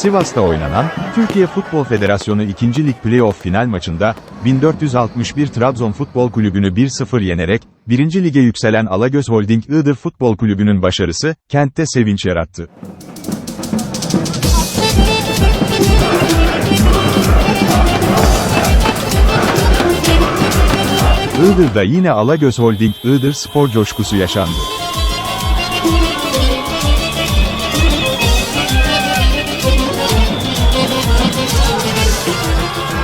Sivas'ta oynanan, Türkiye Futbol Federasyonu 2. Lig Playoff final maçında, 1461 Trabzon Futbol Kulübü'nü 1-0 yenerek, 1. Lige yükselen Alagöz Holding Iğdır Futbol Kulübü'nün başarısı, kentte sevinç yarattı. Iğdır'da yine Alagöz Holding Iğdır spor coşkusu yaşandı.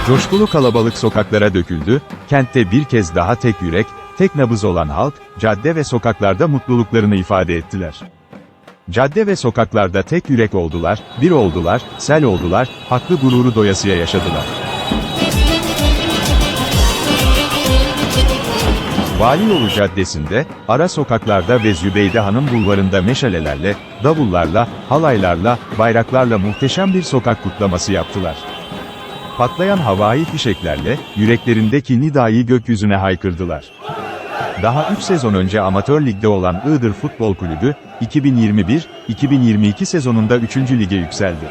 Coşkulu kalabalık sokaklara döküldü, kentte bir kez daha tek yürek, tek nabız olan halk, cadde ve sokaklarda mutluluklarını ifade ettiler. Cadde ve sokaklarda tek yürek oldular, bir oldular, sel oldular, haklı gururu doyasıya yaşadılar. Vali Caddesi'nde, ara sokaklarda ve Zübeyde Hanım Bulvarı'nda meşalelerle, davullarla, halaylarla, bayraklarla muhteşem bir sokak kutlaması yaptılar. Patlayan havai fişeklerle, yüreklerindeki nidayı gökyüzüne haykırdılar. Daha 3 sezon önce amatör ligde olan Iğdır Futbol Kulübü, 2021-2022 sezonunda 3. lige yükseldi.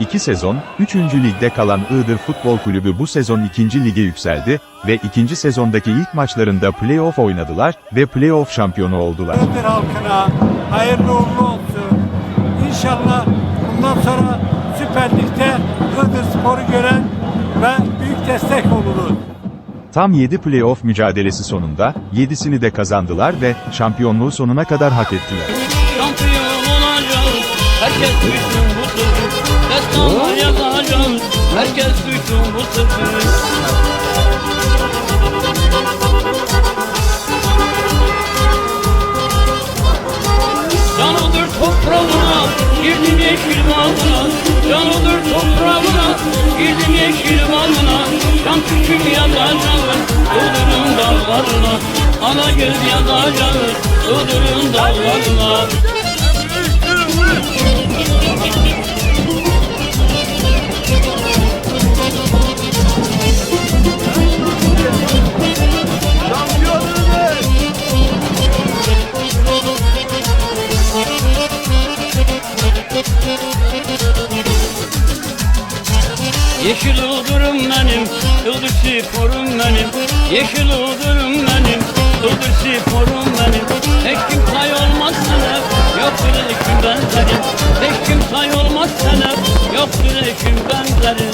2 sezon, 3. ligde kalan Iğdır Futbol Kulübü bu sezon 2. lige yükseldi ve 2. sezondaki ilk maçlarında play-off oynadılar ve play-off şampiyonu oldular. Iğdır halkına hayırlı uğurlu olsun. İnşallah Spor'u gören ve büyük destek oluruz. Tam 7 play-off mücadelesi sonunda, 7'sini de kazandılar ve şampiyonluğu sonuna kadar hak ettiler. Şampiyon olacağız. Herkes duysun bu sözü. Destanlar yazacağız. Herkes duysun bu sözü. Canıdır toprağına, girdim yeşil bağına. Ana göz yazacağız, Iğdır'ın dağlarına. Yeşil ılgırım benim, ıldır sporum benim Yeşil ılgırım benim, ıldır sporum benim. Hiç kim say olmaz sana, yoktur ekim benzerim. Hiç kim say olmaz sana, yoktur ekim benzerim.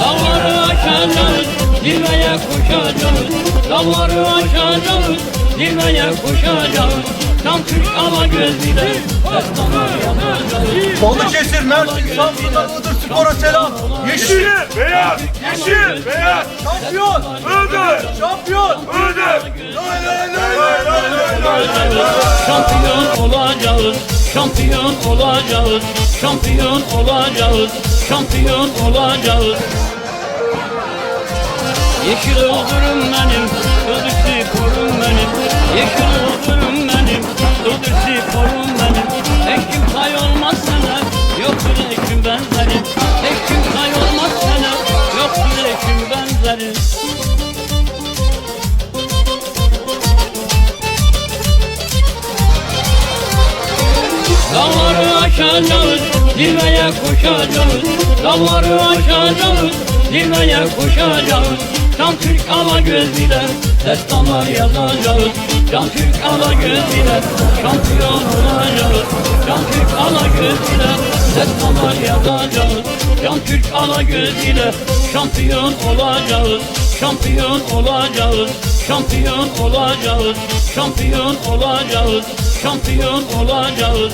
Dağları aşacağız, zirveye koşacağız. Dağları aşacağız, zirveye koşacağız Tam Türk ama yazacağız Balıkesir, Mersin, Samsun'dan Iğdır Spor'a selam. Yeşil, Beyaz, yeşil, beyaz, şampiyon, Iğdır, şampiyon. Iğdır. Şampiyon olacağız, şampiyon olacağız Şampiyon olacağız, şampiyon olacağız Yeşil ılgırım benim, ıldır Dağları aşacağız, zirveye koşacağız. Dağları aşacağız, zirveye koşacağız. Can Türk ala gözüyle destanlar yazacağız Can Türk ala gözüyle şampiyon olacağız Can Türk ala gözüyle destanlar yazacağız Can Türk ala gözüyle şampiyon olacağız Şampiyon olacağız Şampiyon olacağız Şampiyon olacağız Şampiyon olacağız